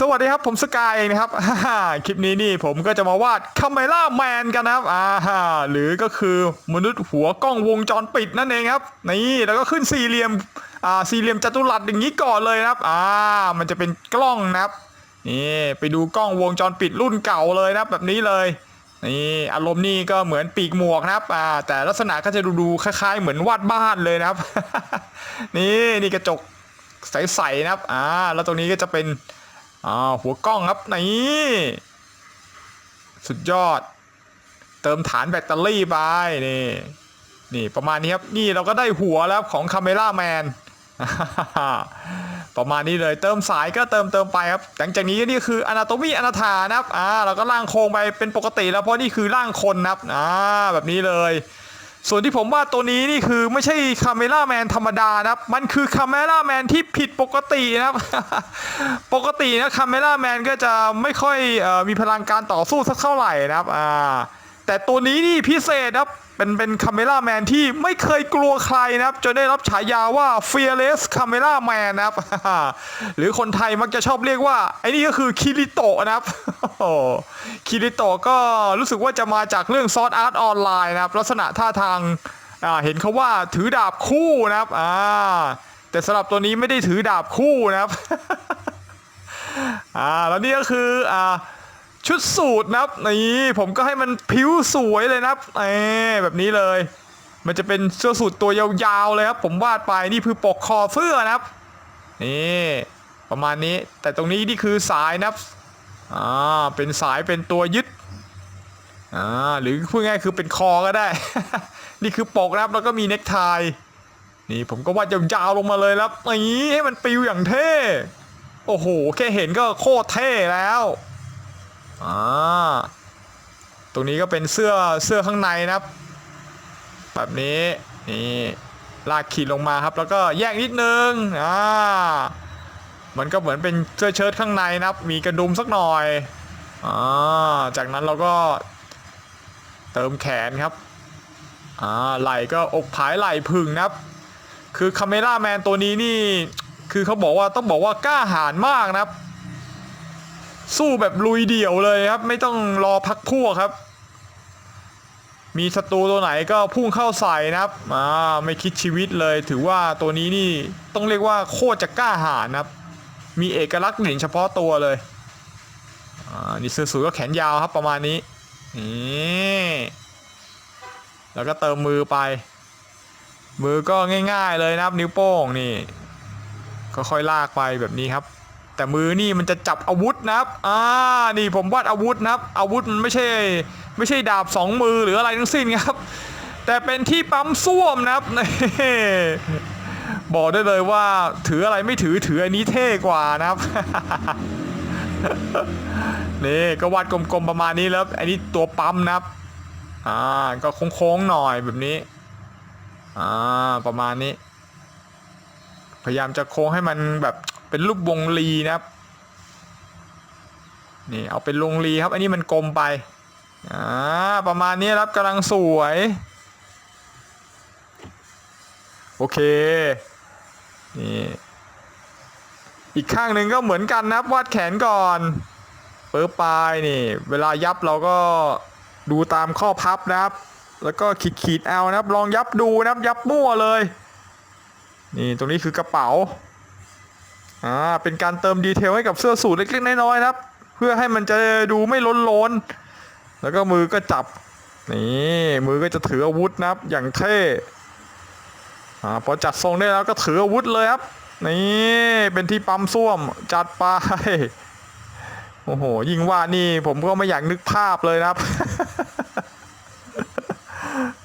สวัสดีครับผมสกายเองนะครับ คลิปนี้นี่ผมก็จะมาวาดคาเมล่าแมนกันนะครับอ่าหรือก็คือมนุษย์หัวกล้องวงจรปิดนั่นเองครับ นี่แล้วก็ขึ้นสี่เหลี่ยมอ่าสี่เหลี่ยมจัตุรัสอย่างนี้ก่อนเลยนะครับอ่ามันจะเป็นกล้องนะครับนี่ไปดูกล้องวงจรปิดรุ่นเก่าเลยนะแบบนี้เลยนี่อารมณ์นี่ก็เหมือนปีกหมวกนะครับอ่าแต่ลักษณะก็จะดูดูๆคล้ายๆ เหมือนวาดบ้านเลยนะครับ นี่นี่กระจกใสๆนะครับอ่าแล้วตรงนี้ก็จะเป็น อ่าหัวกล้องครับนี่สุดยอด เติมฐานแบตเตอรี่ไปนี่นี่ประมาณนี้ครับนี่เราก็ได้หัวแล้วของคาเมล่าแมนประมาณนี้เลยเติมสายก็เติมเติมไปครับหลังจากนี้นี่คืออนาโตมีอนาถานะครับอ่าเราก็ล่างโครงไปเป็นปกติแล้วเพราะนี่คือร่างคนนะครับอ่าแบบนี้เลย ส่วนที่ผมว่าตัวนี้นี่คือไม่ใช่คาเมล่าแมนธรรมดานะครับ มันคือคาเมล่าแมนที่ผิดปกตินะครับ ปกตินะคาเมล่าแมนก็จะไม่ค่อยอมีพลังการต่อสู้สักเท่าไหร่นะครับอ่า แต่ตัวนี้นี่พิเศษครับ เป็นเป็นคาเมล่าแมนที่ไม่เคยกลัวใครนะครับ จนได้รับฉายาว่า fearless camera man นะครับ หรือคนไทยมักจะชอบเรียกว่า ไอ้นี่ก็คือคิริโตะนะครับคิริโตะก็รู้สึกว่าจะมาจากเรื่องซอ r อาร์ตออนไลน์นะครับ ลักษณะท่าทางเห็นเขาว่าถือดาบคู่นะครับอ่าแต่สำหรับตัวนี้ไม่ได้ถือดาบคู่นะครับอ่าแล้วนี่ก็คืออ่า ชุดสูตรนะครับนี่ผมก็ให้มันผิวสวยเลยนะครับเอแบบนี้เลย มันจะเป็นเสื้อสูทตัวยาวๆเลยครับ ผมวาดไปนี่คือปกคอเสื้อนะครับนี่ประมาณนี้แต่ตรงนี้นี่คือสายนะครับอ่าเป็นสายเป็นตัวยึดอ่าหรือพูดง่ายคือเป็นคอก็ได้ นี่คือปกนะครับแล้วก็มีเน็กไทนี่ผมก็วาดยาวๆลงมาเลยครับนี่ให้มันปิวอย่างเท่ โอ้โห แค่เห็นก็โคตรเท่แล้ว อ่าตรงนี้ก็เป็นเสื้อเสื้อข้างในนะครับ แบบนี้นี่ลากขีดลงมาครับ แล้วก็แยกนิดนึงอ่ามันก็เหมือนเป็นเสื้อเชิ้ตข้างในนะครับ มีกระดุมสักหน่อยอ่าจากนั้นเราก็เติมแขนครับอ่าไหล่ก็อกผายไหล่พึงนะครับ คือคาเมล่าแมนตัวนี้นี่ คือเขาบอกว่าต้องบอกว่ากล้าหาญมากนะครับ สู้แบบลุยเดี่ยวเลยครับ ไม่ต้องรอพักพวกครับ มีศัตรูตัวไหนก็พุ่งเข้าใส่นะครับอ่าไม่คิดชีวิตเลย ถือว่าตัวนี้นี่ต้องเรียกว่าโคตรจะกล้าหาญนะครับ มีเอกลักษณ์เด่นเฉพาะตัวเลยอ่านี่เสื้อสูทก็แขนยาวครับประมาณนี้นี่แล้วก็เติมมือไป มือก็ง่าย ๆเลยนะครับ นิ้วโป้งนี่ค่อยๆลากไปแบบนี้ครับ แต่มือนี่มันจะจับอาวุธนะครับอ่านี่ผมวาดอาวุธนะครับ อาวุธมันไม่ใช่ไม่ใช่ดาบสองมือหรืออะไรทั้งสิ้นครับ แต่เป็นที่ปั๊มส้วมนะครับบอกได้เลยว่าถืออะไรไม่ถือถืออันนี้เท่กว่านะครับนี่ก็วาดกลมๆประมาณนี้แล้ว อันนี้ตัวปั๊มนะครับอ่าก็โค้งๆหน่อยแบบนี้อ่าประมาณนี้ พยายามจะโค้งให้มันแบบ เป็นรูปวงรีนะครับ นี่เอาเป็นวงรีครับ อันนี้มันกลมไป อ่า ประมาณนี้ครับกำลังสวย โอเค นี่ อีกข้างหนึ่งก็เหมือนกันนะครับ วาดแขนก่อนเปิดปลายนี่ เวลายับเราก็ดูตามข้อพับนะครับ แล้วก็ขีดขีดเอานะครับ ลองยับดูนะครับ ยับมั่วเลย นี่ตรงนี้คือกระเป๋า อ่าเป็นการเติมดีเทลให้กับเสื้อสูทเล็กๆน้อยๆนะครับ เพื่อให้มันจะดูไม่ล้นล้นๆแล้วก็มือก็จับนี่มือก็จะถืออาวุธนะครับ อย่างเท่อ่าพอจัดทรงได้แล้วก็ถืออาวุธเลยครับนี่เป็นที่ปั๊มส้วมจัดไปโอ้โห ยิ่งว่านี่ผมก็ไม่อยากนึกภาพเลยนะครับ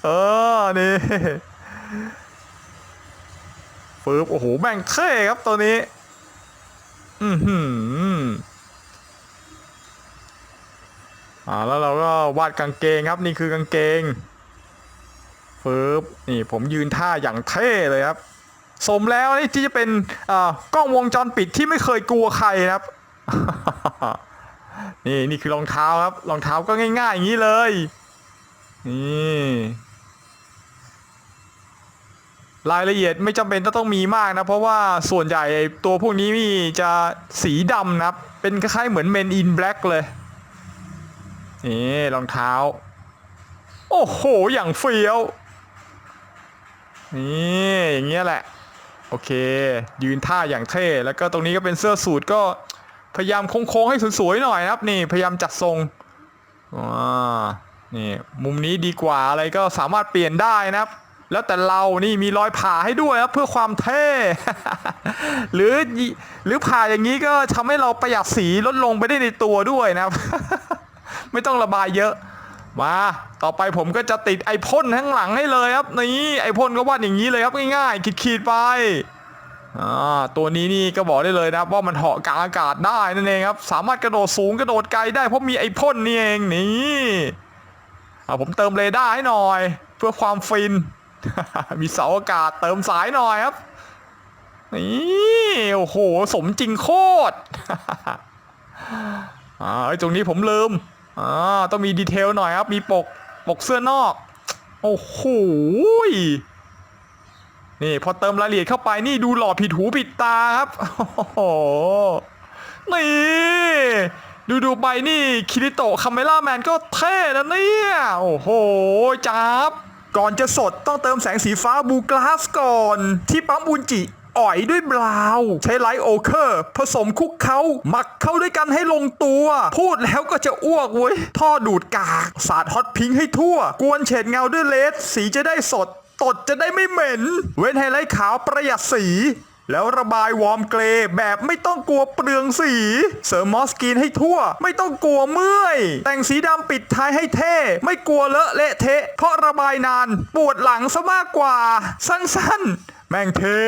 เออ นี่ฟืบโอ้โหแม่งเท่ครับตัวนี้ อือหืออ่าแล้วเราก็วาดกางเกงครับ นี่คือกางเกงฟืบนี่ผมยืนท่าอย่างเท่เลยครับ สมแล้วนี่ที่จะเป็นอ่ากล้องวงจรปิดที่ไม่เคยกลัวใครครับ นี่นี่คือรองเท้าครับรองเท้าก็ง่ายๆอย่างนี้เลย นี่ รายละเอียดไม่จำเป็นต้องต้องมีมากนะ เพราะว่าส่วนใหญ่ตัวพวกนี้มีจะสีดำนะครับเป็นคล้ายๆเหมือน Men in Black เลยนี่รองเท้า โอ้โห อย่างเฟี้ยว นี่อย่างเงี้ยแหละ โอเค ยืนท่าอย่างเท่ แล้วก็ตรงนี้ก็เป็นเสื้อสูทก็พยายามโค้งๆให้สวยๆหน่อยนะครับ นี่พยายามจัดทรงอ่านี่มุมนี้ดีกว่าอะไรก็สามารถเปลี่ยนได้นะครับ แล้วแต่เรานี่มีรอยผ่าให้ด้วยครับเพื่อความเท่ หรือหรือผ่าอย่างนี้ก็ทำให้เราประหยัดสีลดลงไปได้ในตัวด้วยนะครับ ไม่ต้องระบายเยอะมาต่อไปผมก็จะติดไอพ่นข้างหลังให้เลยครับนี่ไอพ่นก็วาดอย่างนี้เลยครับง่ายๆขีดๆไปตัวนี้นี่ก็บอกได้เลยนะครับว่ามันเหาะกลางอากาศได้นั่นเองครับ สามารถกระโดดสูงกระโดดไกลได้เพราะมีไอพ่นนี่เองนี่ผมเติมเรดาร์ให้หน่อย เพื่อความฟิน มีเสาอากาศเติมสายหน่อยครับ นี่โอ้โห สมจริงโคตรอ่าไอตรงนี้ผมลืมอ่าต้องมีดีเทลหน่อยครับ มีปกปกเสื้อนอก โอ้โหนี่พอเติมรายละเอียดเข้าไปนี่ดูหล่อผิดหูผิดตาครับโอ้โหนี่ดูดูไปนี่คิริโตะคาเมล่าแมนก็เท่นะเนี่ย โอ้โหจับ ก่อนจะสดต้องเติมแสงสีฟ้าบูกลาสก่อน ที่ปั๊มอุนจิอ่อยด้วยบราวใช้ไลท์โอเคอร์ ผสมคุกเขาหมักเข้าด้วยกันให้ลงตัว พูดแล้วก็จะอ้วกเว้ย ท่อดูดกาก สาดฮอตพิงให้ทั่ว กวนเฉดเงาด้วยเลส สีจะได้สด ตดจะได้ไม่เหม็น เว้นไฮไลท์ขาวประหยัดสี แล้วระบายวอร์มเกรย์แบบไม่ต้องกลัวเปลืองสี เสริมมอสกินให้ทั่ว ไม่ต้องกลัวเมื่อย แต่งสีดำปิดท้ายให้เท่ ไม่กลัวเลอะเละเทะ เพราะระบายนาน ปวดหลังซะมากกว่า สั้นๆ แม่งเท่